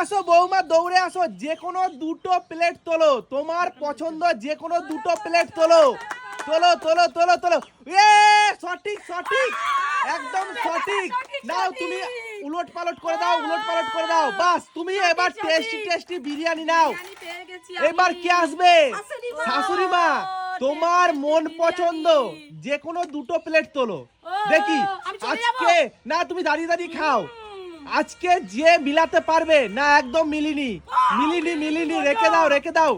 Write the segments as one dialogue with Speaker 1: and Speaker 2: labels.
Speaker 1: আসো বৌমা দৌড়ে আসো। যে কোনো দুটো প্লেট তোলো। তোমার পছন্দ যে কোনো দুটো প্লেট তোলো। তোলো তোলো তোলো তোলো। এ সঠিক সঠিক। একদম সঠিক। নাও তুমি উলট পালট করে দাও উলট পালট করে দাও। বাস তুমি এবার টেস্টি টেস্টি বিরিয়ানি নাও। এবার কে আসবে? শাশুড়ি মা তোমার মন পছন্দ যে কোনো দুটো প্লেট তোলো। দেখি আজকে না তুমি দাঁড়িয়ে দাঁড়িয়ে খাও। আজকে যে মিলাতে পারবে, না, একদম মিলিনি। মিলিনি মিলিনি, রেখে দাও রেখে দাও।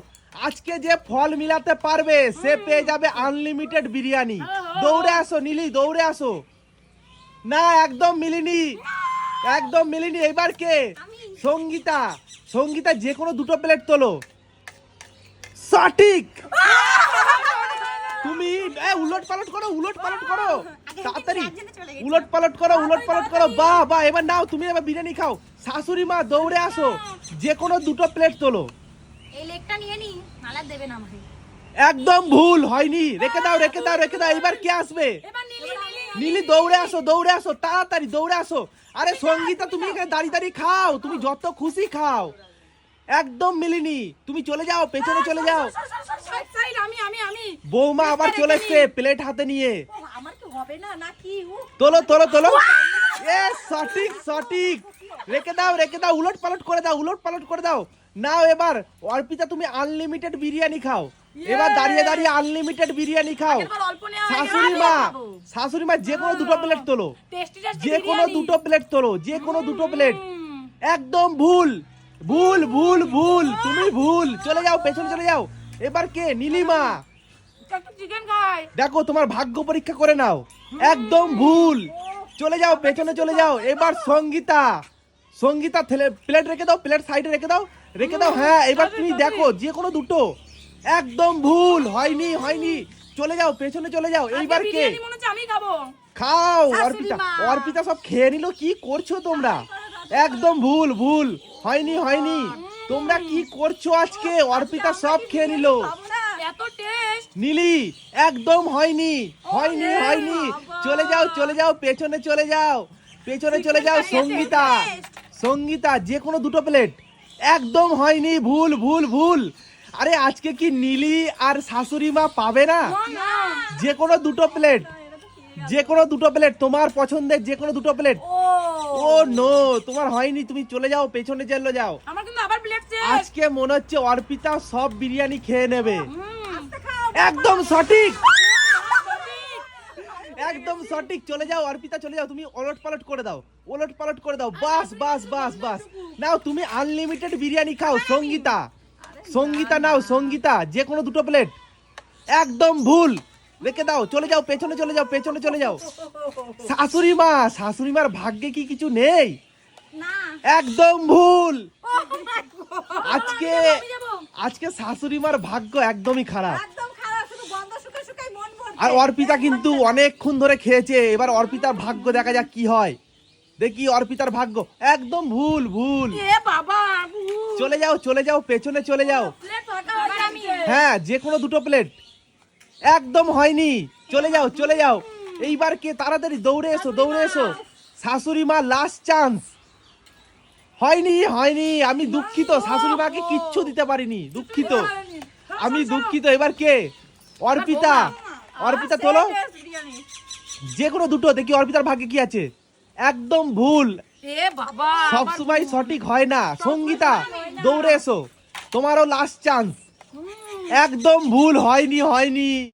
Speaker 1: আজকে যে ফল মিলাতে পারবে, সে পেয়ে যাবে আনলিমিটেড বিরিয়ানি। দৌড়ে আসো, নীলি, দৌড়ে আসো। না, একদম মিলিনি। একদম মিলিনি। এবার কে? সঙ্গীতা। সঙ্গীতা, যে কোনো দুটো প্লেট তোলো। সঠিক তুমি উলট পালট করো উলট পালট করো। তাড়াতাড়ি উলট পালট করো উলট পালট করো বাহ বাহ এবার নাও তুমি এবার বিরিয়ানি খাও শাশুড়ি মা দৌড়ে আসো যে কোনো দুটো প্লেট তোলো
Speaker 2: এই লেগটা নিয়ে নি নালা দেবে না আমাকে
Speaker 1: একদম ভুল হয়নি রেখে দাও রেখে দাও রেখে দাও এবার কে আসবে
Speaker 2: নীলি
Speaker 1: দৌড়ে আসো দৌড়ে আসো তাড়াতাড়ি দৌড়ে আসো আরে সঙ্গীতা তুমি এখানে দাঁড়িয়ে দাঁড়িয়ে খাও তুমি যত খুশি খাও একদম মিলিনি তুমি চলে যাও পেছনে চলে যাও বৌমা আবার চলে এসছে প্লেট হাতে নিয়ে তোলো তোলো তোলো। এ সঠিক সঠিক। রেখে দাও রেখে দাও উলট পালট করে দাও উলট পালট করে দাও। নাও এবার অর্পিতা তুমি আনলিমিটেড বিরিয়ানি খাও। এবার দাঁড়িয়ে দাঁড়িয়ে আনলিমিটেড বিরিয়ানি খাও। শাশুড়ি মা শাশুড়ি মা যে কোনো দুটো প্লেট তোলো। যে কোনো দুটো প্লেট তোলো যে কোনো দুটো প্লেট একদম ভুল ভুল ভুল ভুল তুমি ভুল। চলে যাও পেছনে চলে যাও। এবার কে? নীলিমা। দেখো তোমার ভাগ্য পরীক্ষা করে নাও। একদম ভুল। চলে যাও পেছনে চলে যাও। এবার সঙ্গীতা। সঙ্গীতা প্লেট রেখে দাও প্লেট সাইডে রেখে দাও। রেখে দাও হ্যাঁ এবার তুমি দেখো যে কোনো দুটো। একদম ভুল হয়নি হয়নি। চলে যাও পেছনে চলে যাও। এইবার কে? খাও অর্পিতা। অর্পিতা সব খেয়ে নিল কি করছ তোমরা? একদম ভুল ভুল হয়নি হয়নি। তোমরা কি করছ আজকে? অর্পিতা সব খেয়ে নিল।
Speaker 2: এত টেস্ট
Speaker 1: নীলি একদম হয়নি হয়নি হয়নি। চলে যাও চলে যাও পেছনে চলে যাও পেছনে চলে যাও সঙ্গীতা সঙ্গীতা যে কোনো দুটো প্লেট। একদম হয়নি ভুল ভুল ভুল। আরে আজকে কি নীলি আর শাশুড়ি মা পাবে না? যে কোনো দুটো প্লেট যে কোনো দুটো প্লেট তোমার পছন্দের যে কোনো দুটো প্লেট।
Speaker 2: ও।
Speaker 1: ও নো তোমার হয়নি তুমি চলে যাও পেছনে চলে যাও।
Speaker 2: আমার কিন্তু আবার প্লেট
Speaker 1: আজকে মনে হচ্ছে অর্পিতা সব বিরিয়ানি খেয়ে নেবে। একদম সঠিক। একদম সঠিক। চলে যাও অর্পিতা চলে যাও। তুমি ওলট পালট করে দাও। ওলট পালট করে দাও। বাস বাস বাস বাস। নাও তুমি আনলিমিটেড বিরিয়ানি খাও সঙ্গীতা। সঙ্গীতা নাও সঙ্গীতা। যে কোনো দুটো প্লেট একদম ভুল। রেখে দাও। চলে যাও পেছনে চলে যাও পেছনে চলে যাও। শাশুড়ি মা শাশুড়ি মার ভাগ্যে কি কিছু নেই? একদম ভুল! আজকে আজকে শাশুড়ি মার ভাগ্য একদমই খারাপ। আর অর্পিতা কিন্তু অনেকক্ষণ ধরে খেয়েছে। এবার অর্পিতার ভাগ্য দেখা যাক কি হয়। দেখি অর্পিতার ভাগ্য। একদম ভুল ভুল। চলে যাও চলে যাও পেছনে চলে যাও। হ্যাঁ যে কোনো দুটো প্লেট একদম হয়নি। চলে যাও চলে যাও। এইবার কে তাড়াতাড়ি দৌড়ে এসো দৌড়ে এসো। শাশুড়ি মা লাস্ট চান্স হয়নি হয়নি। আমি দুঃখিত। শাশুড়ি মাকে কিচ্ছু দিতে পারিনি। দুঃখিত। আমি দুঃখিত। এবার কে? অর্পিতা। অর্পিতা তোলো। যে কোনো দুটো দেখি অর্পিতার ভাগ্যে কি আছে। একদম ভুল।
Speaker 2: সবসময়
Speaker 1: সব সময় সঠিক হয় না। সঙ্গীতা দৌড়ে এসো। তোমারও লাস্ট চান্স একদম ভুল হয়নি হয়নি।